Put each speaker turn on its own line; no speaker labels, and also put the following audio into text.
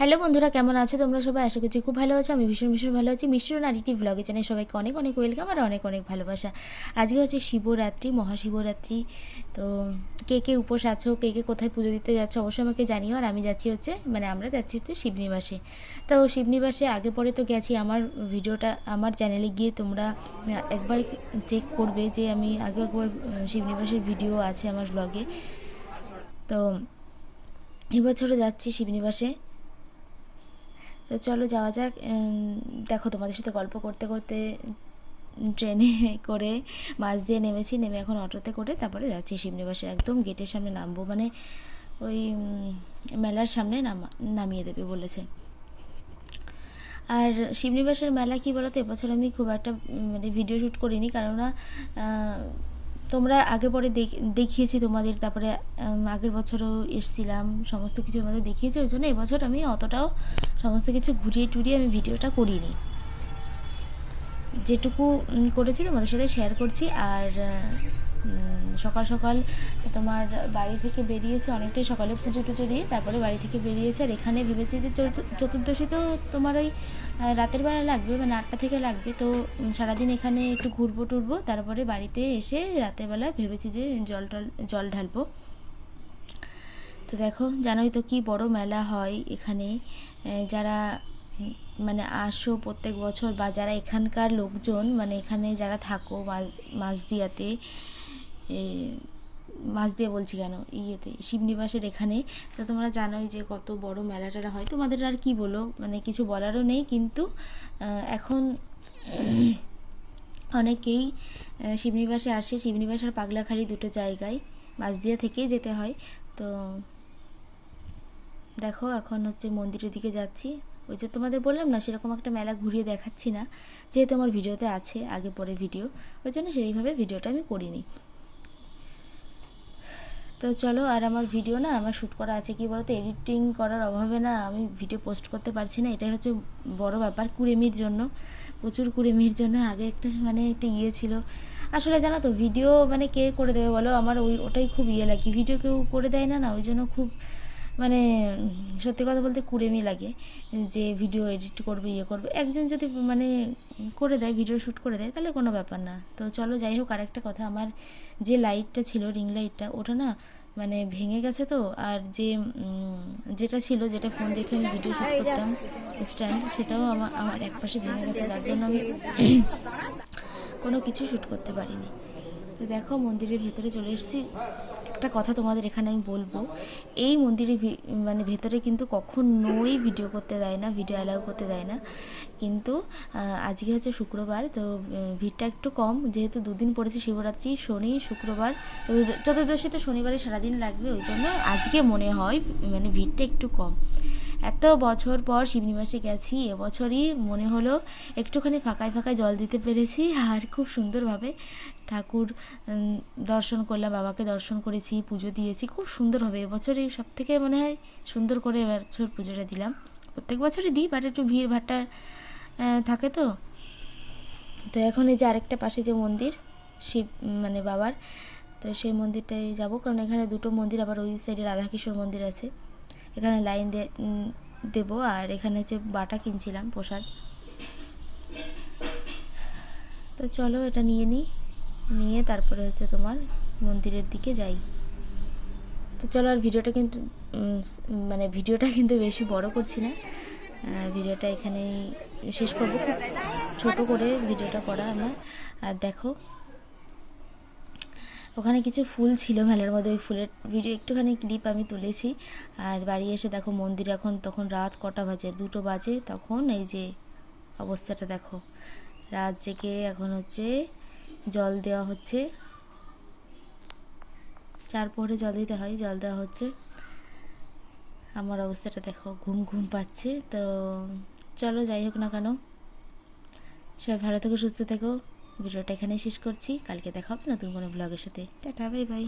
Hello বন্ধুরা, কেমন আছো তোমরা সবাই? আশা করছি খুব ভালো আছো। আমি ভীষণ ভীষণ ভালো আছি। মিশ্রণ আরিটি ব্লগে জানাই সবাইকে অনেক অনেক ওয়েলকাম আর অনেক অনেক ভালোবাসা। আজকে হচ্ছে শিবরাত্রি, মহাশিবরাত্রি। তো কে কে উপোস আছো, কে কে কোথায় পুজো দিতে যাচ্ছ অবশ্যই আমাকে জানিও। আর আমি যাচ্ছি হচ্ছে মানে আমরা যাচ্ছি হচ্ছে শিবনিবাসে। তো শিবনিবাসে আগে পরে তো গেছি। আমার ভিডিওটা আমার চ্যানেলে গিয়ে তোমরা একবার চেক করবে যে আমি আগে একবার শিবনিবাসের ভিডিও আছে আমার ব্লগে তো এবছরও যাচ্ছি শিবনিবাসে। তো চলো যাওয়া যাক দেখো তোমাদের সাথে গল্প করতে করতে ট্রেনে করে মাছ দিয়ে নেমেছি, নেমে এখন অটোতে করে তারপরে যাচ্ছি শিবনিবাসের একদম গেটের সামনে নামবো মানে ওই মেলার সামনে নামা, নামিয়ে দেবে বলেছে। আর শিবনিবাসের মেলা কি বলতো, এবছর আমি খুব একটা মানে ভিডিও শ্যুট করিনি, কেননা তোমরা আগে পরে দেখ- দেখিয়েছি তোমাদের, তারপরে আগের বছরও এসছিলাম, সমস্ত কিছু আমাদের দেখিয়েছি, ওই জন্য এবছর আমি অতটাও সমস্ত কিছু ঘুরিয়ে টুরিয়ে আমি ভিডিওটা করিনি। যেটুকু করেছি তোমাদের সাথে শেয়ার করছি, আর সকাল সকাল তোমার বাড়ি থেকে বেরিয়েছে, অনেকটাই সকালে পুজো টুজো দিয়ে তারপরে বাড়ি থেকে বেরিয়েছে। আর এখানে ভেবেছি যে চতুর্দশী তো তোমার ওই রাতের বেলা লাগবে মানে আটটা থেকে লাগবে। তো সারাদিন এখানে একটু ঘুরবো টুরবো, তারপরে বাড়িতে এসে রাতের বেলা ভেবেছি যে জল টল, জল ঢালবো। তো দেখো, জানোই তো কি বড় মেলা হয় এখানে। যারা মানে আসো প্রত্যেক বছর বা যারা এখানকার লোকজন মানে এখানে যারা থাকো মাঝদিয়াতে এ, মাঝদিয়া বলছি কেন? ইয়েতে শিবনিবাসের এখানে। তো তোমরা জানোই যে কত বড় মেলাটা হয়। তোমাদের আর কি বলো? মানে কিছু বলারও নেই কিন্তু এখন অনেকেই শিবনিবাসে আসে। শিবনিবাস আর পাগলাখাড়ি দুটো জায়গায় মাছ মাঝদিয়া থেকেই যেতে হয়। তো দেখো এখন হচ্ছে মন্দিরের দিকে যাচ্ছি। ওই যে তোমাদের বললাম না সেরকম একটা মেলা ঘুরিয়ে দেখাচ্ছি না। যেহেতু আমার ভিডিওতে আছে আগে পরে ভিডিও। ওই জন্য সেইভাবে ভিডিওটা আমি করিনি। তো চলো, আর আমার ভিডিও না, আমার শ্যুট করা আছে কি বলতো? এডিটিং করার অভাবে না আমি ভিডিও পোস্ট করতে পারছি না। এটাই হচ্ছে বড় ব্যাপার কুড়েমির জন্য। প্রচুর কুড়েমির জন্য। আগে একটা মানে একটা ইয়ে ছিল। আসলে জানো তো ভিডিও মানে কে করে দেবে বলো? আমার ওই, ওটাই খুব ইয়ে লাগে। ভিডিও কেউ করে দেয় না না, ওই জন্য খুব মানে সত্যি কথা বলতে কুড়েমি লাগে যে ভিডিও এডিট করবে ইয়ে করবে। একজন যদি মানে করে দেয় ভিডিও শ্যুট করে দেয়, তাহলে কোনো ব্যাপার না। তো চলো, যাই হোক, আরেকটা কথা। আমার যে লাইটটা ছিল রিং লাইটটা ওটা না মানে ভেঙে গেছে তো। আর যে যেটা ছিল, যেটা ফোন দেখে আমি ভিডিও শ্যুট করতাম স্ট্যান্ড সেটাও আমার আমার এক পাশে ভেঙে গেছে। যার জন্য আমি কোনো কিছু শ্যুট করতে পারিনি। তো দেখো, মন্দিরের ভেতরে চলে এসেছি। একটা কথা তোমাদের এখানে আমি বলব, এই মন্দিরের মানে ভেতরে কিন্তু কখন কখনোই ভিডিও করতে দেয় না ভিডিও অ্যালাউ করতে দেয় না। কিন্তু আজকে হচ্ছে শুক্রবার, তো ভিড়টা একটু কম। যেহেতু দুদিন পড়েছে শিবরাত্রি, শনি, শুক্রবার চতুর্দ- চতুর্দশী তো শনিবারে সারাদিন লাগবে, ওই জন্য আজকে মনে হয় মানে ভিড়টা একটু কম। এত বছর পর শিবনিবাসে গেছি, এবছরই মনে হলো একটুখানি ফাঁকায় ফাঁকায় জল দিতে পেরেছি, আর খুব সুন্দরভাবে ঠাকুর দর্শন করলাম, বাবাকে দর্শন করেছি, পুজো দিয়েছি, খুব সুন্দরভাবে এবছরই সব থেকে মনে হয় সুন্দর করে এবছর পুজোটা দিলাম। প্রত্যেক বছরই দিই, বাট একটু ভিড় ভাট্টা থাকে তো। তো এখন এই যে আরেকটা পাশে যে মন্দির, শিব মানে বাবার, তো সেই মন্দিরটায় যাব, কারণ এখানে দুটো মন্দির, আবার ওই সাইডে রাধাকিশোর মন্দির আছে। এখানে লাইন দিয়ে দেবো, আর এখানে হচ্ছে বাটা কিনছিলাম প্রসাদ। তো চলো এটা নিয়ে নিই। নিয়ে তারপরে হচ্ছে তোমার মন্দিরের দিকে যাই। তো চলো আর ভিডিওটা কিন্তু মানে ভিডিওটা কিন্তু বেশি বড় করছি না। ভিডিওটা এখানেই শেষ করব। ছোটো করে ভিডিওটা করা আমার। আর দেখো ওখানে কিছু ফুল ছিল মেলার মধ্যে, ওই ফুলের ভিডিও একটুখানি ক্লিপ আমি তুলেছি। আর বাড়ি এসে দেখো মন্দির এখন তখন রাত কটা বাজে, দুটো বাজে, তখন এই যে অবস্থাটা দেখো। রাত জেগে এখন হচ্ছে জল দেওয়া হচ্ছে। চার পোহরে জল দিতে হয়, জল দেওয়া হচ্ছে। আমার অবস্থাটা দেখো, ঘুম ঘুম পাচ্ছে। তো চলো যাই হোক না কেন। সবাই ভালো থেকো, সুস্থ থেকো। ভিডিওটা এখানেই শেষ করছি। কালকে দেখা হবে নতুন কোনো ব্লগের সাথে। Tata bye bye.